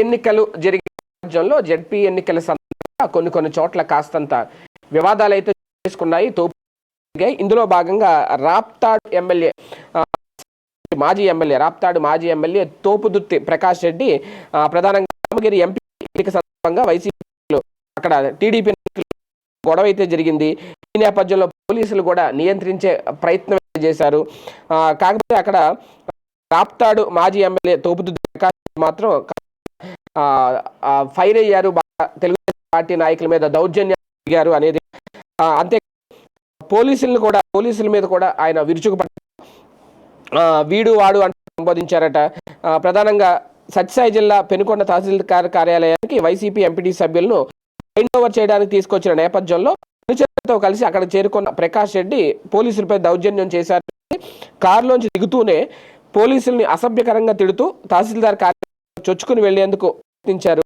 ఎన్నికలు జరిగే నేపథ్యంలో జడ్పీ ఎన్నికల సందర్భంగా కొన్ని కొన్ని చోట్ల కాస్తంత వివాదాలు అయితే చేసుకున్నాయి తోపు ఇందులో భాగంగా రాప్తాడ్ ఎమ్మెల్యే మాజీ ఎమ్మెల్యే రాప్తాడు మాజీ ఎమ్మెల్యే తోపుదుర్తి ప్రకాష్ రెడ్డి ప్రధానంగా రామగిరి ఎంపీ ఎన్నిక సందర్భంగా వైసీపీలో అక్కడ టీడీపీ గొడవ అయితే జరిగింది. ఈ నేపథ్యంలో పోలీసులు కూడా నియంత్రించే ప్రయత్నం చేశారు. కాకపోతే అక్కడ రాప్తాడు మాజీ ఎమ్మెల్యే తోపుదుర్తి ప్రకాష్ మాత్రం ఫైర్ అయ్యారు. బాగా తెలుగుదేశం పార్టీ నాయకుల మీద దౌర్జన్యం దిగారు అనేది అంతే. పోలీసులను కూడా పోలీసుల మీద కూడా ఆయన విరుచుకుపడ్డ ఆ, వీడు వాడు అంటూ సంబోధించారట. ప్రధానంగా సత్యసాయి జిల్లా పెనుకొండ తహసీల్దార్ కార్యాలయానికి వైసీపీ ఎంపీటీ సభ్యులను హ్యాండ్ ఓవర్ చేయడానికి తీసుకొచ్చిన నేపథ్యంలో అనుచరులతో కలిసి అక్కడ చేరుకున్న ప్రకాష్ రెడ్డి పోలీసులపై దౌర్జన్యం చేశారు కారులోంచి దిగుతూనే పోలీసుల్ని అసభ్యకరంగా తిడుతూ తహసీల్దార్ కార్యాలయం చొచ్చుకుని వెళ్ళేందుకు ప్రయత్నించారు.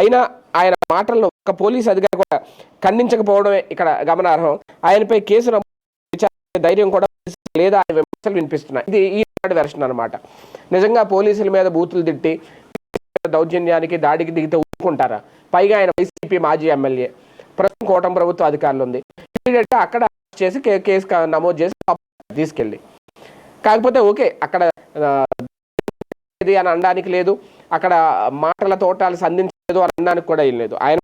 అయినా ఆయన మాటలను ఒక పోలీస్ అధికారి కూడా ఖండించకపోవడమే ఇక్కడ గమనార్హం. ఆయనపై కేసు నమోదు ధైర్యం కూడా లేదా అనే విమర్శలు వినిపిస్తున్నాయి. ఇది ఈ వెర్షన్ అనమాట నిజంగా పోలీసుల మీద బూతులు తిట్టి దౌర్జన్యానికి దాడికి దిగితే ఊరుకుంటారా? పైగా ఆయన వైసీపీ మాజీ ఎమ్మెల్యే. ప్రస్తుతం కోటం ప్రభుత్వ అధికారులు ఉంది ఇమీడియట్గా అక్కడ చేసి కేసు నమోదు చేసి తీసుకెళ్ళి. కాకపోతే ఓకే అక్కడ అని అనడానికి లేదు. అక్కడ మాటల తోటాలు సంధించలేదు అని అనడానికి కూడా ఏం లేదు. ఆయన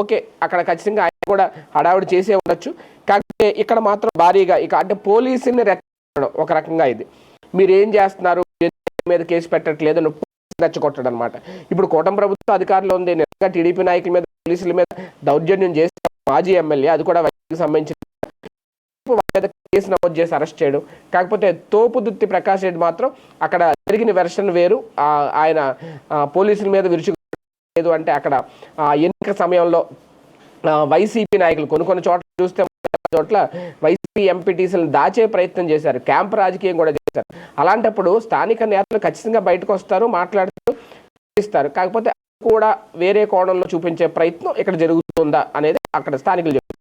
ఓకే అక్కడ ఖచ్చితంగా ఆయన కూడా హడావుడి చేసే ఉండొచ్చు. కాకపోతే ఇక్కడ మాత్రం భారీగా ఇక అంటే పోలీసుని రెచ్చగొట్టడం ఒక రకంగా ఇది. మీరు ఏం చేస్తున్నారు మీద కేసు పెట్టట్లేదు? అని రెచ్చగొట్టడం అనమాట ఇప్పుడు కూటమి ప్రభుత్వ అధికారంలో ఉంది. నిజంగా టీడీపీ నాయకుల మీద పోలీసుల మీద దౌర్జన్యం చేసి మాజీ ఎమ్మెల్యే అది కూడా వైద్యకి సంబంధించిన కేసు నమోదు చేసి అరెస్ట్ చేయడం. కాకపోతే తోపుదుత్తి ప్రకాష్ రెడ్డి మాత్రం అక్కడ జరిగిన వెర్షన్ వేరు. ఆయన పోలీసుల మీద విరుచు లేదు అంటే అక్కడ ఆ, ఎన్నిక సమయంలో వైసీపీ నాయకులు కొన్ని కొన్ని చోట్ల చూస్తే చోట్ల వైసీపీ ఎంపీటీసీలను దాచే ప్రయత్నం చేశారు. క్యాంప్ రాజకీయం కూడా చేశారు. అలాంటప్పుడు స్థానిక నేతలు ఖచ్చితంగా బయటకు వస్తారు మాట్లాడుతూ ఇస్తారు. కాకపోతే కూడా వేరే కోణంలో చూపించే ప్రయత్నం ఇక్కడ జరుగుతుందా అనేది అక్కడ స్థానికులు చెప్తారు